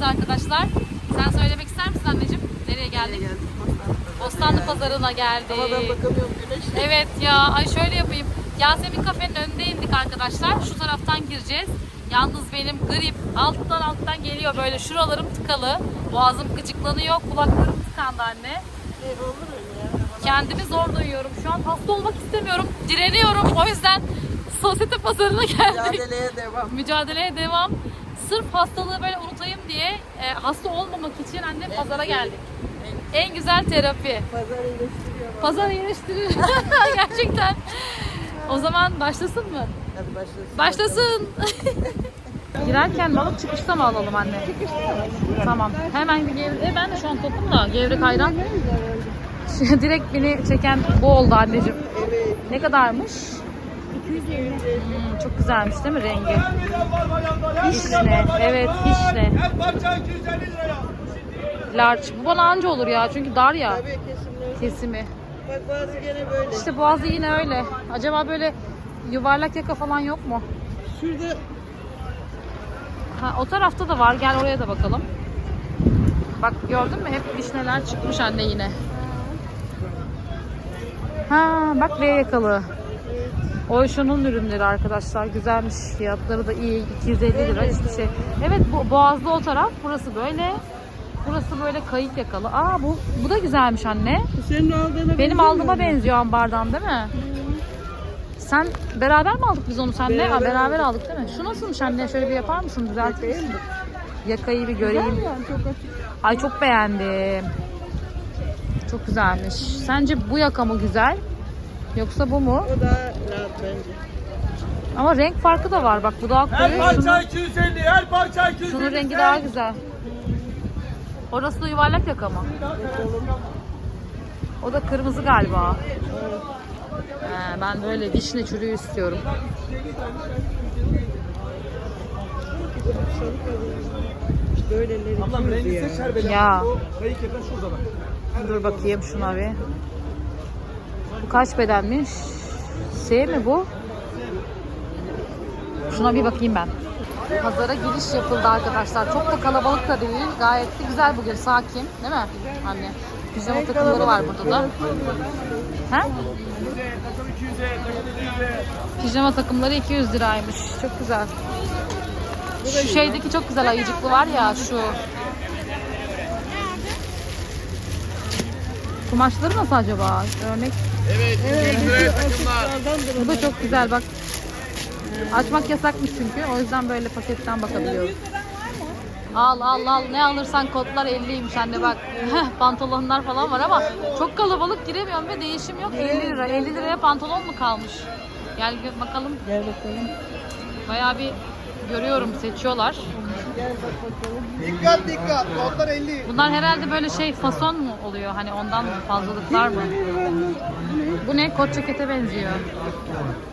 neredeyiz arkadaşlar? Sen söylemek ister misin anneciğim? Nereye geldik? Bostanlı Pazarı'na geldik. Havadan bakamıyorum güneş. Evet ya ay şöyle yapayım. Yasemin kafenin önünde indik arkadaşlar. Şu taraftan gireceğiz. Yalnız benim grip alttan alttan geliyor böyle şuralarım tıkalı. Boğazım gıcıklanıyor. Kulaklarım tıkandı anne. Ne olur öyle ya. Kendimi zor duyuyorum. Şu an hasta olmak istemiyorum. Direniyorum. O yüzden sosyete pazarına geldik. Mücadeleye devam. Mücadeleye devam. Sırf hastalığı böyle unutayım diye e, hasta olmamak için anne pazara geldik. En güzel terapi. Pazar iyileştiriyor. Pazar iyileştirir. Gerçekten. O zaman başlasın mı? Hadi başlasın. Başlasın. Girerken balık çıkışta mı alalım anne? Tamam. Hemen bir gevrek. E ben de şu an tokum da gevrek ayran. Direkt beni çeken bu oldu anneciğim. Ne kadarmış? 250. çok güzelmiş değil mi rengi? Hişne. Evet hişne. Her parça 250 liraya. Large. Bu bana anca olur ya çünkü dar ya kesimi. Bak bazı gene böyle. İşte boğazı yine öyle. Acaba böyle yuvarlak yaka falan yok mu? Şurada Ha, o tarafta da var. Gel oraya da bakalım. Bak gördün mü? Hep vişneler çıkmış anne yine. Ha bak V yakalı. O şunun ürünleri arkadaşlar. Güzelmiş. Fiyatları da iyi. 250 lira hiçbir şey. Evet bu Boğaz'da o taraf. Burası böyle. Burası böyle kayık yakalı. Aa bu bu da güzelmiş anne. senin aldığına Benim aldığıma benziyor ambardan değil mi? Sen beraber mi aldık biz onu senle? Beraber Beraber, beraber aldık. aldık değil mi? Şu nasılmış anne? Şöyle bir yapar mısın? Düzeltir misin? Yakayı bir göreyim. Yani çok açık. Ay çok beğendim. Çok güzelmiş. Sence bu yaka mı güzel? Yoksa bu mu? O daha rahat bence. Ama renk farkı da var. Bak bu daha Her koyu. parça Şunun, 250, her parça 250. şunun rengi daha güzel. Orası da yuvarlak yaka mı? O da kırmızı galiba. He, ben böyle vişne çürüğü istiyorum. Böyleleri Ablam rengi ya. seçer beni. Ya. Dur bakayım şuna bir. Bu kaç bedenmiş? S mi bu? Şuna bir bakayım ben. Pazara giriş yapıldı arkadaşlar. Çok da kalabalık da değil. Gayet de güzel bugün. Sakin. Değil mi? Anne. Pijama takımları var burada da. He? Takım 200'e, takım 200'e. Pijama takımları 200 liraymış. Çok güzel. Şu şeydeki çok güzel ayıcıklı var ya şu. Kumaşları nasıl acaba? Örnek. Evet, 200 liraya takımlar. Bu da çok güzel bak. Açmak yasakmış çünkü. O yüzden böyle paketten bakabiliyoruz. Al al al ne alırsan kodlar 50'ymiş anne bak. Pantolonlar falan var ama çok kalabalık giremiyorum ve değişim yok. 50 lira. 50 liraya pantolon mu kalmış? Gel bakalım. Gel bakalım. Bayağı bir görüyorum seçiyorlar. Dikkat dikkat, kodlar 50. Bunlar herhalde böyle şey fason mu oluyor? Hani ondan mı fazlalıklar mı? Bu ne? Kot cekete benziyor.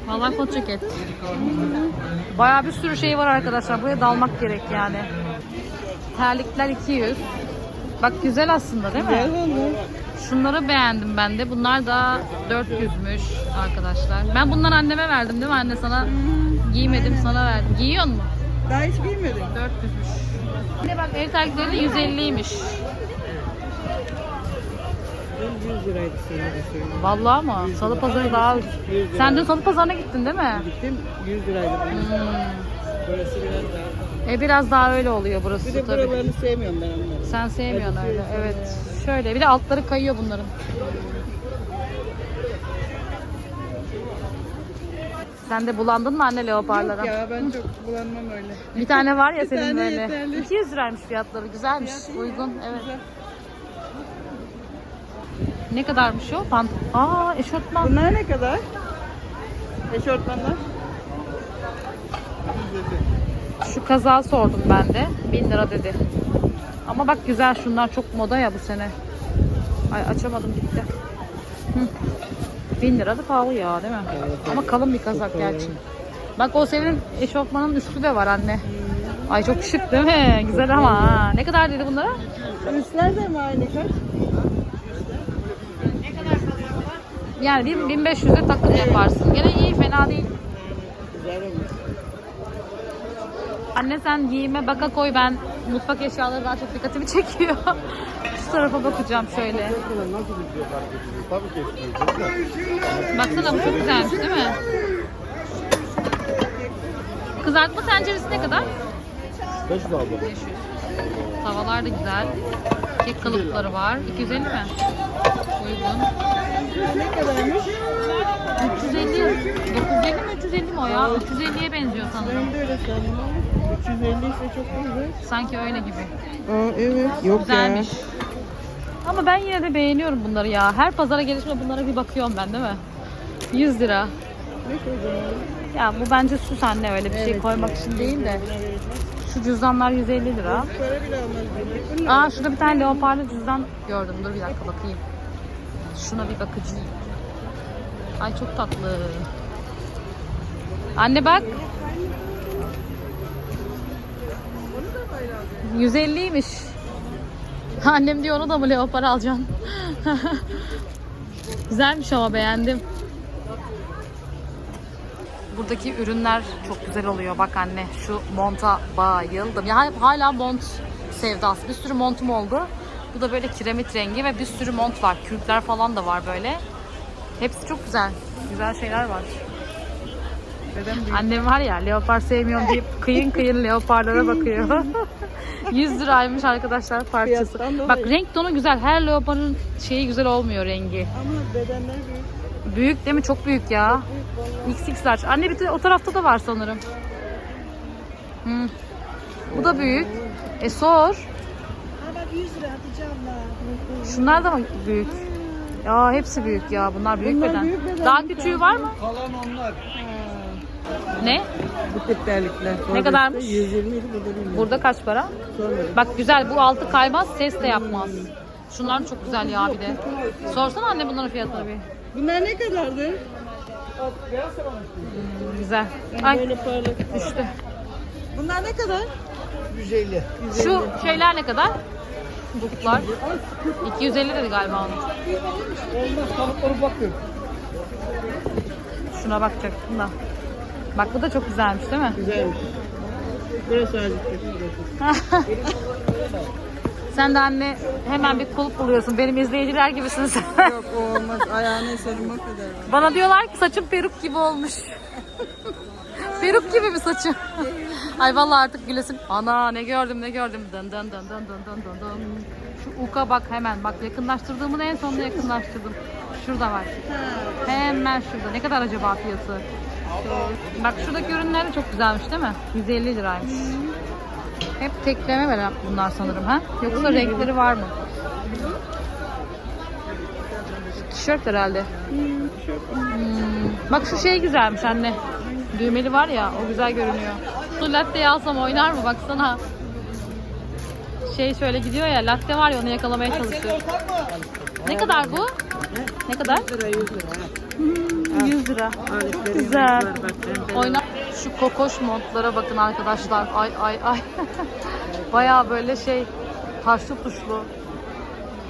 Vallahi kot ceket. Bayağı bir sürü şey var arkadaşlar. Buraya dalmak gerek yani. Terlikler 200. Bak güzel aslında değil mi? Şunları beğendim ben de. Bunlar da 400'müş arkadaşlar. Ben bundan anneme verdim değil mi anne sana? Giymedim sana verdim. Giyiyor mu? Daha hiç giymedim. 400'müş. Yine bak el terlikleri de 150'ymiş. Ben 100 liraydı da söyleyeyim. Vallahi mı? Salı pazarı daha ucuz. 100 lira. Sen dün salı pazarına gittin değil mi? Gittim 100 liraydı. Hmm. Burası biraz daha. E biraz daha öyle oluyor burası Bir de tabii. buralarını sevmiyorum ben onları. Sen sevmiyorsun öyle. Evet. Şöyle bir de altları kayıyor bunların. Sen de bulandın mı anne leoparlara? Yok ya ben çok bulanmam öyle. Bir tane var ya Bir senin tane böyle. yeterli. 200 liraymış fiyatları. Güzelmiş. Fiyat iyi. Uygun. Evet. Güzel. Ne kadarmış o? Pant Aa eşofman. Bunlar ne kadar? Eşortmanlar. Şu kazağı sordum ben de. 1000 lira dedi. Ama bak güzel şunlar çok moda ya bu sene. Ay açamadım gitti. Hı. 1000 lira da pahalı ya değil mi? Ama kalın bir kazak gerçi. Bak o senin eşofmanın üstü de var anne. Ay çok şık değil mi? Güzel ama ha. Ne kadar dedi bunlara? Üstler de mi aynı kaç? Yani bir 1500'e takım yaparsın. Gene iyi fena değil. Güzel olmuş. Anne sen giyime baka koy ben mutfak eşyaları daha çok dikkatimi çekiyor. Şu tarafa bakacağım şöyle. Tabii ki. Baksana bu çok güzelmiş değil mi? Kızartma tenceresi ne kadar? 500 aldım. 500. Tavalar da güzel. Kek kalıpları var. 250 mi? Uygun. Ne kadarmış? 350. 950 mi 350 mi o ya? 350'ye benziyor sanırım. Ben de öyle sandım ama 350 ise çok güzel. Sanki öyle gibi. Aa evet. Yok Güzelmiş. Ama ben yine de beğeniyorum bunları ya. Her pazara gelişme bunlara bir bakıyorum ben değil mi? 100 lira. Ne koydun? Ya bu bence süs anne öyle bir şey koymak için değil de. Şu cüzdanlar 150 lira. Aa şurada bir tane leoparlı cüzdan gördüm. Dur bir dakika bakayım. Şuna bir bakacağım. Ay çok tatlı. Anne bak. 150'ymiş. Annem diyor onu da mı leopar alacaksın? Güzelmiş ama beğendim. Buradaki ürünler çok güzel oluyor. Bak anne şu monta bayıldım. Ya hala mont sevdası. Bir sürü montum oldu. Bu da böyle kiremit rengi ve bir sürü mont var. Kürkler falan da var böyle. Hepsi çok güzel. Güzel şeyler var. Büyük? Annem var ya leopar sevmiyorum deyip kıyın kıyın leoparlara bakıyor. 100 liraymış arkadaşlar parçası. Fiyattan dolayı. Bak renk tonu güzel. Her leoparın şeyi güzel olmuyor rengi. Ama bedenler büyük. Büyük değil mi? Çok büyük ya. Büyük vallahi. XX large. Anne bir de o tarafta da var sanırım. Hı. Bu da büyük. E sor. Aa bak 100 lira Hatice abla. Şunlar da mı büyük? Ya hepsi büyük ya. Bunlar büyük Bunlar beden. büyük beden. Daha küçüğü var mı? Kalan onlar. Ne? Bu tek terlikler. Ne kadarmış? 120 idi bu da bilmiyorum. Burada kaç para? Sormadım. Bak güzel. Bu altı kaymaz. Ses de yapmaz. Şunlar çok güzel ya bir de. Sorsana anne bunların fiyatları bir. Bunlar ne kadardı? Güzel. Yani Ay böyle parlak. düştü. Bunlar ne kadar? 150. Şu şeyler ne kadar? Buklar. 250 dedi galiba onun. Olmaz kalıpları bakıyorum. Şuna bakacaktım da. Bak bu da çok güzelmiş değil mi? Güzelmiş. Burası azıcık. Sen de anne hemen bir kulp buluyorsun. Benim izleyiciler gibisin sen. Yok o olmaz. Ayağına eserim o kadar. Bana diyorlar ki saçım peruk gibi olmuş. peruk gibi mi saçım? Ay vallahi artık gülesim. Ana ne gördüm ne gördüm. Dın dın dın dın dın dın dın dın. Şu uka bak hemen. Bak yakınlaştırdığımın en sonunda yakınlaştırdım. Şurada var. Hemen şurada. Ne kadar acaba fiyatı? Bak şuradaki ürünler de çok güzelmiş değil mi? 150 liraymış. Hep tekleme veren bunlar sanırım ha? Yoksa renkleri var mı? Tişört herhalde. Hmm. Bak şu şey güzelmiş anne. Düğmeli var ya o güzel görünüyor. Su latte alsam oynar mı baksana. Şey şöyle gidiyor ya latte var ya onu yakalamaya çalışıyor. Ne kadar bu? Ne kadar? 100 lira 100 lira. Hmm, 100 lira. Güzel. Oyna. Şu kokoş montlara bakın arkadaşlar. Ay ay ay. Bayağı böyle şey taşlı tuşlu.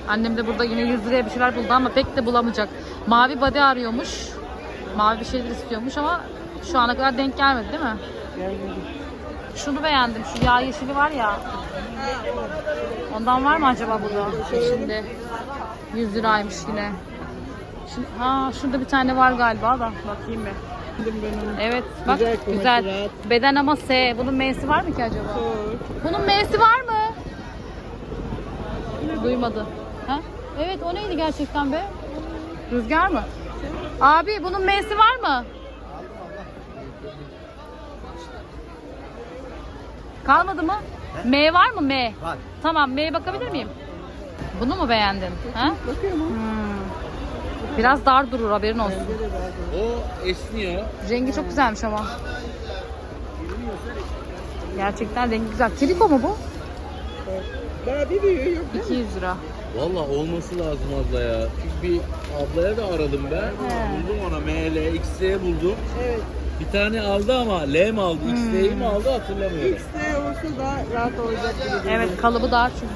Annem de burada yine 100 liraya bir şeyler buldu ama pek de bulamayacak. Mavi body arıyormuş. Mavi bir şeyler istiyormuş ama şu ana kadar denk gelmedi değil mi? Gelmedi. Şunu beğendim. Şu yağ yeşili var ya. Ondan var mı acaba burada? Şimdi 100 liraymış yine. Şimdi, ha şurada bir tane var galiba da bakayım bir. Evet bak Güzel güzel. rahat. Beden ama S. Bunun M'si var mı ki acaba? Bunun M'si var mı? Duymadı. Ha? Evet o neydi gerçekten be? Rüzgar mı? Abi bunun M'si var mı? Kalmadı mı? M var mı M? Var. Tamam M'ye bakabilir miyim? Bunu mu beğendin? Ha? Bakıyorum. Hmm. Biraz dar durur haberin olsun. O esniyor. Rengi çok güzelmiş ama. Gerçekten rengi güzel. Triko mu bu? Daha bir büyüğü yok değil mi? 200 lira. Valla olması lazım abla ya. Çünkü bir ablaya da aradım ben. Buldum ona ML, XL buldum. Evet. Bir tane aldı ama L mi aldı, XL'yi Hmm. mi aldı hatırlamıyorum. X'de olursa daha rahat olacak gibi. Evet kalıbı dar çünkü.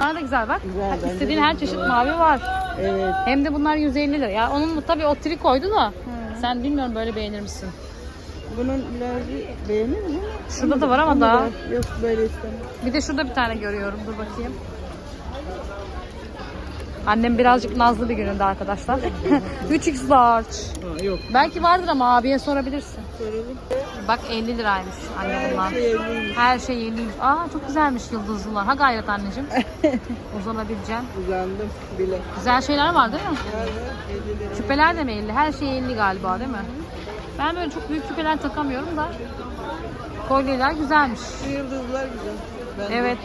Bana da güzel bak. Güzel, bence İstediğin her çeşit mavi var. Evet. Hem de bunlar 150 lira. Ya onun tabii o trikoydu da. Sen bilmiyorum böyle beğenir misin? Bunun ilacı beğenir mi? Şurada da var ama daha. Yok böyle istemem. Bir de şurada bir tane görüyorum. Dur bakayım. Annem birazcık nazlı bir gününde arkadaşlar. 3x large. Ha, yok. Belki vardır ama abiye sorabilirsin. Soralım. Bak 50 liraymış anne bunlar. Şey. Her şey 50. Aa çok güzelmiş yıldızlılar. Ha gayret anneciğim. Uzanabileceğim. Uzandım bile. Güzel şeyler var değil mi? Var var 50 lira. Küpeler de mi 50? Her şey 50 galiba değil mi? Ben böyle çok büyük küpeler takamıyorum da. Kolyeler güzelmiş. Şu yıldızlar güzel. Ben Evet.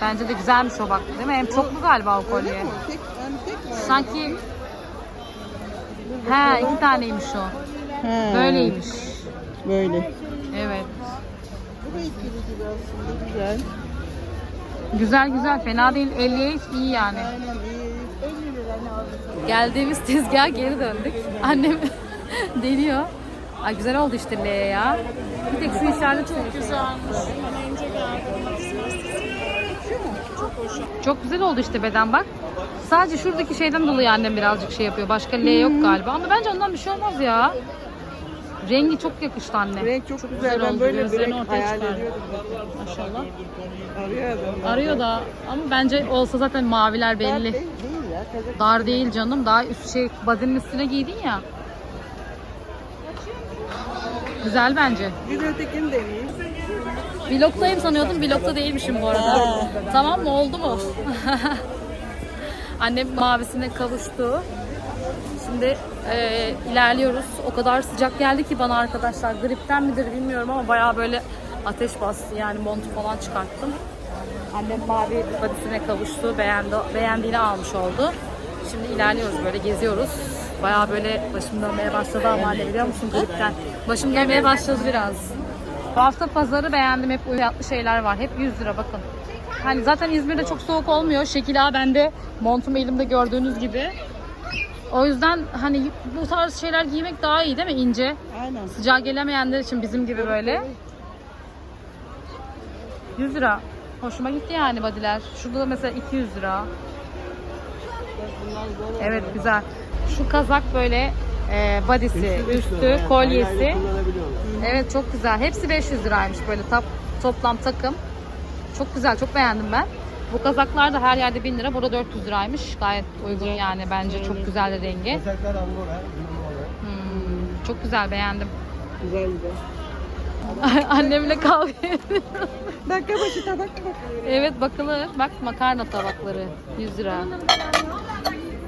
Bence de güzelmiş o bak değil mi? Hem çoklu galiba o Öyle kolye. mi? Tek, yani tek mi? Sanki He iki taneymiş o. He, Böyleymiş. Böyle. Evet. Bu da ikili gibi aslında güzel. Güzel güzel fena değil. 50'ye iyi yani. Aynen iyi. 50 lira ne aldım? Geldiğimiz tezgaha geri döndük. Annem deniyor. Ay güzel oldu işte L ya. Bir tek şu işaret çok güzelmiş. Çok güzel oldu işte beden bak. Sadece şuradaki şeyden dolayı annem birazcık şey yapıyor. Başka L yok galiba. Ama bence ondan bir şey olmaz ya. Rengi çok yakıştı anne. Renk çok, güzel. güzel Ben oldu. böyle bir renk ortaya hayal ediyordum. Maşallah. Arıyor adam. Arıyor da ama bence olsa zaten maviler Belli. belli. Değil, değil ya. Kazak. Dar değil canım. Daha üst şey badinin üstüne giydin ya. Güzel bence. Bir ötekini deneyeyim. Vlogdayım sanıyordum. Vlogda değilmişim bu arada. Tamam mı? Oldu mu? Annem mavisine kavuştu. Şimdi e, ilerliyoruz. O kadar sıcak geldi ki bana arkadaşlar. Gripten midir bilmiyorum ama bayağı böyle ateş bastı. Yani montu falan çıkarttım. Annem mavi badisine kavuştu. Beğendi, beğendiğini almış oldu. Şimdi ilerliyoruz böyle geziyoruz. Bayağı böyle başım dönmeye başladı ama anne biliyor musun gripten. Başım dönmeye başladı biraz. Bu hafta pazarı beğendim. Hep uyatlı şeyler var. Hep 100 lira bakın. Hani zaten İzmir'de çok soğuk olmuyor. Şekil ağa bende montum elimde gördüğünüz gibi. O yüzden hani bu tarz şeyler giymek daha iyi değil mi? İnce. Aynen. Sıcağa gelemeyenler için bizim gibi böyle. 100 lira. Hoşuma gitti yani badiler. Şurada da mesela 200 lira. Evet güzel. Şu kazak böyle e, badisi, üstü, kolyesi. Evet çok güzel. Hepsi 500 liraymış böyle tap, toplam takım. Çok güzel, çok beğendim ben. Bu kazaklar da her yerde 1000 lira. Burada 400 liraymış. Gayet uygun yani bence. Çok güzel de rengi. Kazaklar Angora. Hmm, çok güzel, beğendim. Güzel güzel. Annemle kavga ediyorum. Dakika başı tabak mı? Evet bakılır. Bak makarna tabakları 100 lira.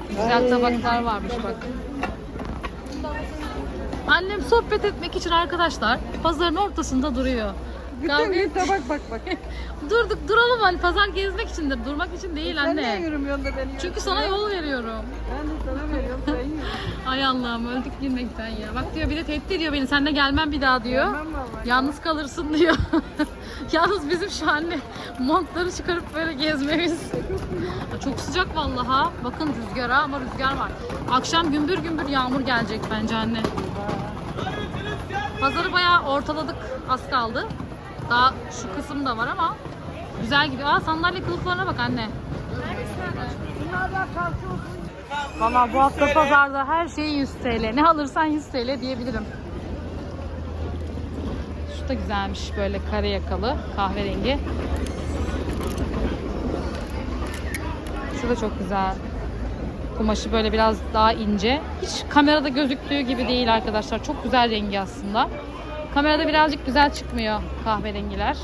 Güzel tabaklar varmış bak. Annem sohbet etmek için arkadaşlar pazarın ortasında duruyor. Bütün Kavga gün tabak bak bak. Durduk duralım hani pazar gezmek içindir. Durmak için değil Sen niye anne. yürümüyorsun da beni Çünkü sana yol veriyorum. Ben de sana veriyorum sen yürü. Ay Allah'ım öldük gülmekten ya. Bak diyor bir de tehdit ediyor beni. Sen de gelmem bir daha diyor. Gelmem vallahi. Yalnız kalırsın diyor. Yalnız bizim şu anne montları çıkarıp böyle gezmemiz. Çok sıcak vallaha. Bakın rüzgara ama rüzgar var. Akşam gümbür gümbür yağmur gelecek bence anne. Pazarı bayağı ortaladık. Az kaldı. Daha şu kısım da var ama güzel gidiyor. Aa sandalye kılıflarına bak anne. Valla bu hafta pazarda her şey 100 TL. Ne alırsan 100 TL diyebilirim. Şu da güzelmiş böyle kare yakalı kahverengi. Şu da çok güzel. Kumaşı böyle biraz daha ince. Hiç kamerada gözüktüğü gibi değil arkadaşlar. Çok güzel rengi aslında. Kamerada birazcık güzel çıkmıyor kahverengiler.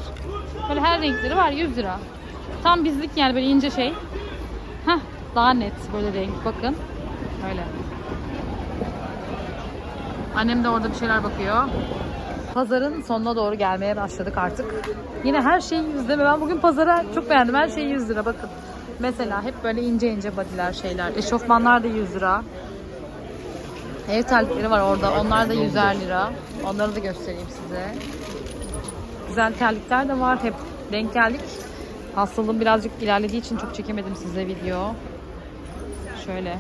Böyle her renkleri var 100 lira. Tam bizlik yani böyle ince şey. Heh, daha net böyle renk bakın. Öyle. Annem de orada bir şeyler bakıyor. Pazarın sonuna doğru gelmeye başladık artık. Yine her şey 100 lira. Ben bugün pazara çok beğendim. Her şey 100 lira bakın. Mesela hep böyle ince ince bodyler şeyler. Eşofmanlar da 100 lira. Ev terlikleri var orada. Onlar da 100'er lira. Onları da göstereyim size. Güzel terlikler de var. Hep denk geldik. Hastalığım birazcık ilerlediği için çok çekemedim size video. Şöyle.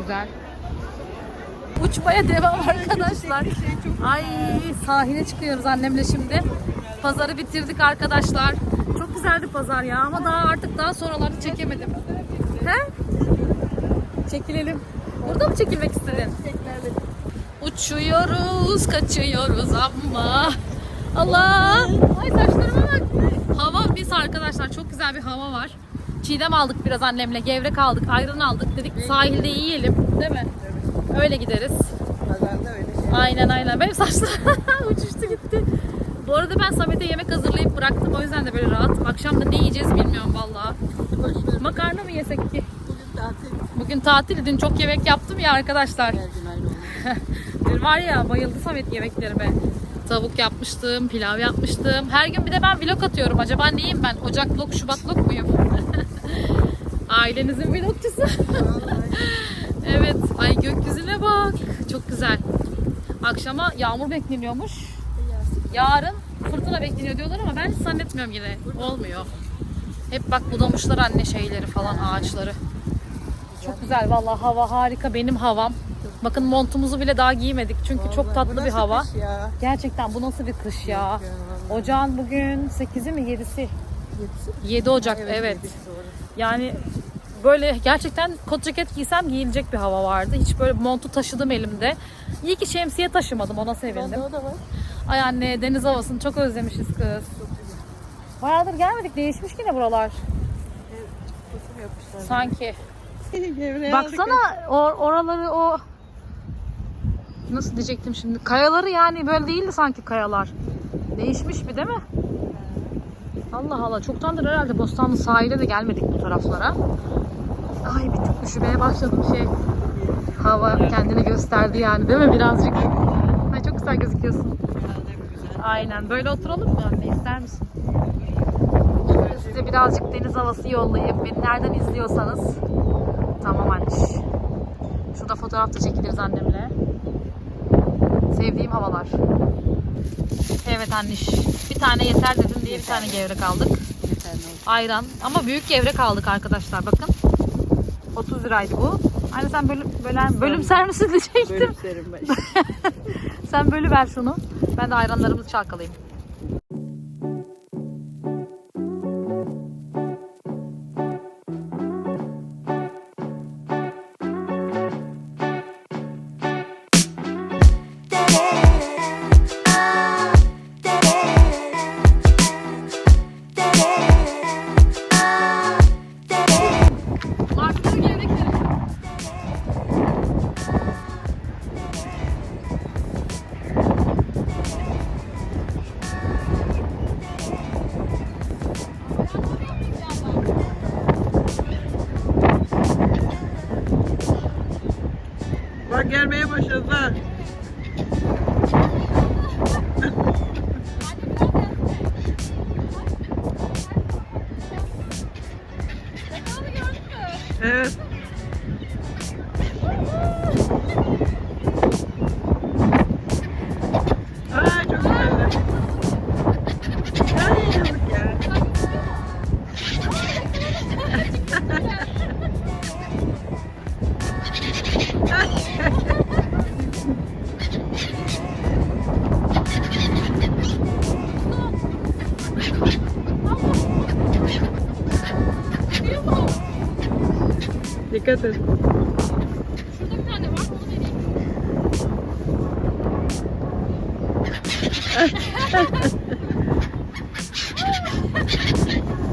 Güzel. Uçmaya devam arkadaşlar. Ay sahile çıkıyoruz annemle şimdi. Pazarı bitirdik arkadaşlar. Çok güzeldi pazar ya ama daha artık daha sonraları çekemedim. He? Çekilelim. Burada mı çekilmek istedin? Uçuyoruz, kaçıyoruz ama. Allah! Ay saçlarıma bak. Hava biz arkadaşlar çok güzel bir hava var. Çiğdem aldık biraz annemle, gevrek aldık, ayran aldık. Dedik sahilde yiyelim, değil mi? Öyle gideriz. Şey. Aynen aynen. Benim saçlar uçuştu gitti. Bu arada ben Samet'e yemek hazırlayıp bıraktım. O yüzden de böyle rahat. Akşam da ne yiyeceğiz bilmiyorum vallahi. Makarna mı yesek ki? Bugün tatil. Bugün tatil. Dün çok yemek yaptım ya arkadaşlar. Her Dün var ya bayıldı Samet yemeklerime. Tavuk yapmıştım, pilav yapmıştım. Her gün bir de ben vlog atıyorum. Acaba neyim ben? Ocak vlog, Şubat vlog muyum? Ailenizin vlogcusu. evet. Ay gökyüzüne bak. Çok güzel. Akşama yağmur bekleniyormuş. Yarın fırtına bekleniyor diyorlar ama ben zannetmiyorum yine. Olmuyor. Hep bak budamışlar anne şeyleri falan ağaçları. Çok güzel vallahi hava harika benim havam. Bakın montumuzu bile daha giymedik çünkü çok Vallahi bu tatlı bir hava. kış ya? Gerçekten bu nasıl bir kış ya? Ya. Ocağın bugün 8'i mi 7'si? Yedisi mi? 7 Ocak evet. doğru. Yani böyle gerçekten kot ceket giysem giyilecek bir hava vardı. Hiç böyle montu taşıdım elimde. İyi ki şemsiye taşımadım ona sevindim. O da var. Ay anne deniz havasını çok özlemişiz kız. Bayağıdır gelmedik değişmiş yine buralar. Sanki. Baksana or oraları o nasıl diyecektim şimdi kayaları yani böyle değildi sanki kayalar. Değişmiş bir değil mi? Allah Allah çoktandır herhalde Bostanlı sahile de gelmedik bu taraflara. Ay bir tık üşümeye başladım şey. Hava kendini gösterdi yani değil mi birazcık? Ay çok güzel gözüküyorsun. Aynen böyle oturalım mı anne ister misin? Şöyle size birazcık deniz havası yollayıp beni nereden izliyorsanız Tamam anneş. Şurada fotoğraf da çekiliriz annemle. Sevdiğim havalar. Evet anneş. Bir tane yeter dedim diye bir tane gevrek aldık. Ayran. Ama büyük gevrek aldık arkadaşlar bakın. 30 liraydı bu. Anne sen bölüm, bölen, bölümser misin diyecektim. Bölümserim ben. Sen bölü ver şunu. Ben de ayranlarımızı çalkalayayım. Dikkat et. Şurada bir tane var. Onu vereyim.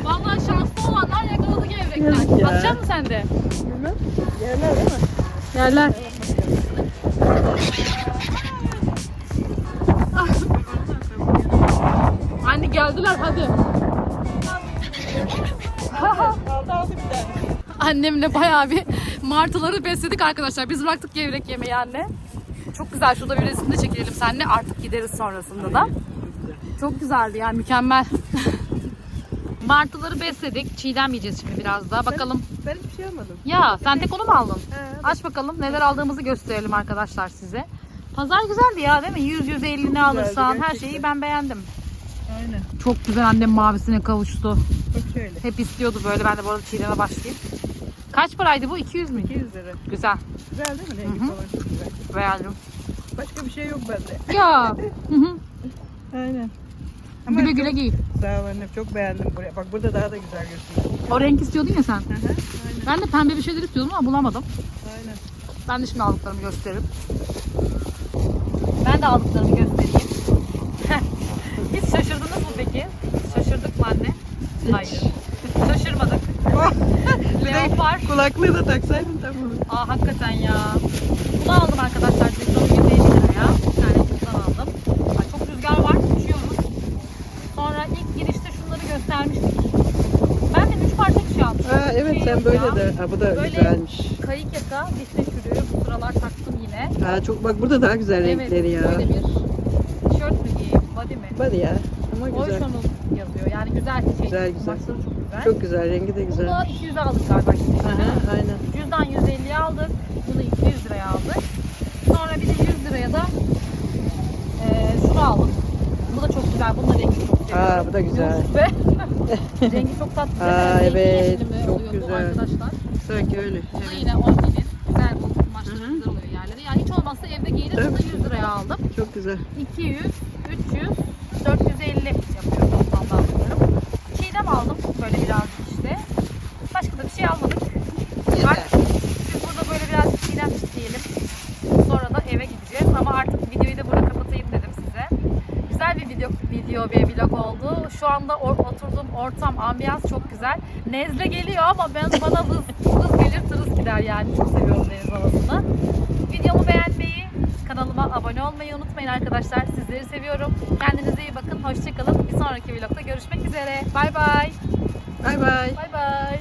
Vallahi şanslı olanlar yakaladı gevrekler. Yazık ya. Atacak mısın sen de? Bilmem. Yerler değil mi? Yerler. Anne geldiler hadi. Aldı aldı bir tane. Annemle bayağı bir martıları besledik arkadaşlar. Biz bıraktık gevrek yemeği anne. Çok güzel. Şurada bir resim de çekelim seninle. Artık gideriz sonrasında da. Çok güzeldi yani mükemmel. Martıları besledik. Çiğdem yiyeceğiz şimdi biraz daha. Bakalım. Ben hiçbir şey almadım. Ya sen tek onu mu aldın? He, Aç bakalım neler aldığımızı gösterelim arkadaşlar size. Pazar güzeldi ya değil mi? 100-150 ne alırsan her şeyi ben beğendim. Aynen. Çok güzel annem mavisine kavuştu. Bak şöyle. Hep istiyordu böyle. Ben de bu arada Çiğdem'e başlayayım. Kaç paraydı bu? 200 mü? 200 lira. Güzel. Güzel değil mi? Rengi Hı hı. falan çok güzel. Beğendim. Başka bir şey yok bende. Ya. Hı hı. Aynen. güle güle giy. Sağ ol annem. Çok beğendim buraya. Bak burada daha da güzel gözüküyor. O renk istiyordun ya sen. Hı hı. Aynen. Ben de pembe bir şeyler istiyordum ama bulamadım. Aynen. Ben de şimdi aldıklarımı gösteririm. Ben de aldıklarımı göstereyim. Hiç şaşırdınız mı peki? Şaşırdık mı anne? Hayır. Şaşırmadık. Leopar. Kulaklığı da taksaydın tamam. Aa hakikaten ya. Bunu aldım arkadaşlar. Dikdom 150 liraya. Bir tane bundan aldım. Ay, çok rüzgar var. Uçuyoruz. Sonra ilk girişte şunları göstermiştik. Ben de 3 parça bir şey almıştım. Aa, evet Şey sen böyle ya. de. Ha, bu da Böyle güzelmiş. Kayık yaka, dişte çürüğü. Bu sıralar taktım yine. Ha, çok bak burada daha güzel renkleri ya. böyle bir tişört mü diyeyim, body mi? Var ya. Ama güzel. Oceanal yazıyor. Yani güzel şey. Güzel, güzel. Kumaşları çok güzel. Çok güzel. Rengi de güzel. Bunu 200'e aldık galiba. Aha, aynen. Cüzdan 150'ye aldık. Bunu 200 liraya aldık. Sonra bir de 100 liraya da eee şunu aldım. Bu da çok güzel. Bunun da rengi çok seviyorum. Aa, bu da güzel. Rengi çok tatlı. Aa, Renkli evet, çok güzel. Arkadaşlar. Sanki öyle. Bu da yine Omni'nin. Güzel bu kumaşları güzel oluyor yerleri. Yani hiç olmazsa evde giyilir. Bunu da 100 liraya aldım. Çok güzel. 200, 300, 450 yapıyor toplamda aldıklarım. Çiğdem aldım böyle birazcık işte. Başka da bir şey almadık. Artık biz burada böyle biraz çiğdem isteyelim. Sonra da eve gideceğiz. Ama artık videoyu da burada kapatayım dedim size. Güzel bir video, video ve vlog oldu. Şu anda or- oturduğum ortam, ambiyans çok güzel. Nezle geliyor ama ben bana hız, hız gelir tırız gider yani. Çok seviyorum deniz havasını. Videomu beğenmeyi, kanalıma abone olmayı unutmayın arkadaşlar. Sizleri seviyorum. Kendinize iyi bakın. Hoşçakalın. Bir sonraki vlogda görüşmek üzere. Bay bay. Bay bay. Bay bay.